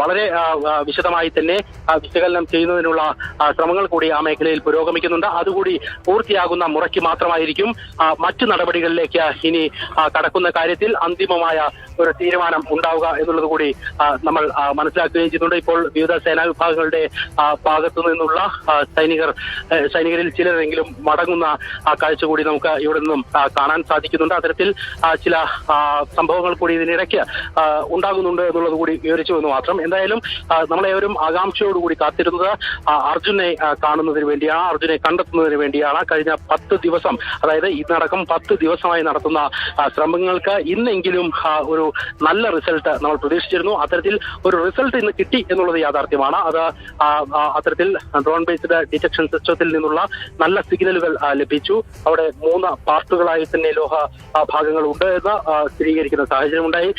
വളരെ വിശദമായി തന്നെ വിശകലനം ചെയ്യുന്നതിനുള്ള ശ്രമങ്ങൾ കൂടി ആ മേഖലയിൽ പുരോഗമിക്കുന്നുണ്ട്. അതുകൂടി പൂർത്തിയാകുന്ന മുറയ്ക്ക് മാത്രമായിരിക്കും മറ്റു നടപടികളിലേക്ക് ഇനി കടക്കുന്ന കാര്യത്തിൽ അന്തിമമായ ഒരു തീരുമാനം ഉണ്ടാവുക എന്നുള്ളത് കൂടി നമ്മൾ മനസ്സിലാക്കുകയും ചെയ്യുന്നുണ്ട് ഇപ്പോൾ വിവിധ സേനാ വിഭാഗങ്ങളുടെ ഭാഗത്തു നിന്നുള്ള സൈനികർ സൈനികരിൽ ചിലരെങ്കിലും മടങ്ങുന്ന കാഴ്ച കൂടി നമുക്ക് ഇവിടെ നിന്നും കാണാൻ സാധിക്കുന്നുണ്ട്. അത്തരത്തിൽ ചില സംഭവങ്ങൾ കൂടി ഇതിനിടയ്ക്ക് ഉണ്ടാകുന്നുണ്ട് എന്നുള്ളത് കൂടി വിവരിച്ചു എന്ന് മാത്രം. എന്തായാലും നമ്മളേവരും ആകാംക്ഷയോടുകൂടി കാത്തിരുന്നത് അർജുനെ കാണുന്നതിന് വേണ്ടിയാണ് അർജുനെ കണ്ടെത്തുന്നതിന് വേണ്ടിയാണ്. കഴിഞ്ഞ പത്ത് ദിവസം അതായത് ഇന്നടക്കം പത്ത് ദിവസമായി നടത്തുന്ന ശ്രമങ്ങൾക്ക് ഇന്നെങ്കിലും ഒരു നല്ല റിസൾട്ട് നമ്മൾ പ്രതീക്ഷിച്ചിരുന്നു. അത്തരത്തിൽ ഒരു റിസൾട്ട് ഇന്ന് കിട്ടി എന്നുള്ളത് യാഥാർത്ഥ്യമാണ്. അത് അത്തരത്തിൽ ഡ്രോൺ ബേസ്ഡ് ഡിറ്റക്ഷൻ സിസ്റ്റത്തിൽ നിന്നുള്ള നല്ല സിഗ്നലുകൾ ലഭിച്ചു. അവിടെ മൂന്ന് പാർട്ടുകളായി തന്നെ ലോഹ ഭാഗങ്ങൾ ഉണ്ട് എന്ന് സ്ഥിരീകരിക്കുന്ന സാഹചര്യമുണ്ടായി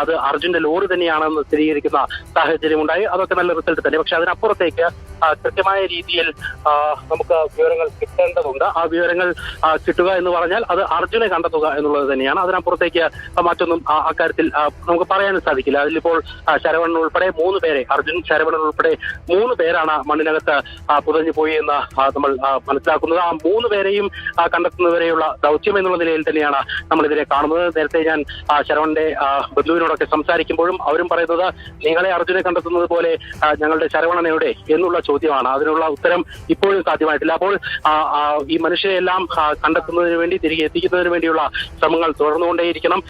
അത് അർജുന്റെ ലോറി തന്നെയാണെന്ന് സ്ഥിരീകരിക്കുന്ന സാഹചര്യമുണ്ടായി അതൊക്കെ നല്ല റിസൾട്ട് തന്നെ. പക്ഷെ അതിനപ്പുറത്തേക്ക് കൃത്യമായ രീതിയിൽ നമുക്ക് വിവരങ്ങൾ കിട്ടേണ്ടതുണ്ട്. ആ വിവരങ്ങൾ കിട്ടുക എന്ന് പറഞ്ഞാൽ അത് അർജുനെ കണ്ടെത്തുക എന്നുള്ളത് തന്നെയാണ്. അതിനപ്പുറത്തേക്ക് മറ്റൊന്നും അക്കാര്യത്തിൽ നമുക്ക് പറയാനും സാധിക്കില്ല. അതിലിപ്പോൾ ശരവണൻ ഉൾപ്പെടെ മൂന്ന് പേരെ അർജുൻ ശരവണൻ ഉൾപ്പെടെ മൂന്ന് പേരാണ് മണ്ണിനകത്ത് പുതഞ്ഞു പോയി എന്ന് നമ്മൾ മനസ്സിലാക്കുന്നത്. ആ മൂന്ന് പേരെയും കണ്ടെത്തുന്നവരെയുള്ള ദൗത്യം എന്നുള്ള നിലയിൽ തന്നെയാണ് നമ്മൾ ഇതിനെ കാണുന്നത്. നേരത്തെ ഞാൻ ശരവണന്റെ ബന്ധുവിനോടൊക്കെ സംസാരിക്കുമ്പോഴും അവരും പറയുന്നത് നിങ്ങളെ അർജുനെ കണ്ടെത്തുന്നത് പോലെ ഞങ്ങളുടെ ശരവണനയുടെ എന്നുള്ള ചോദ്യമാണ്. അതിനുള്ള ഉത്തരം ഇപ്പോഴും സാധ്യമായിട്ടില്ല. അപ്പോൾ ഈ മനുഷ്യരെല്ലാം കണ്ടെത്തുന്നതിന് വേണ്ടി തിരികെ എത്തിക്കുന്നതിന് വേണ്ടിയുള്ള ശ്രമങ്ങൾ തുടർന്നുകൊണ്ടേയിരിക്കണം.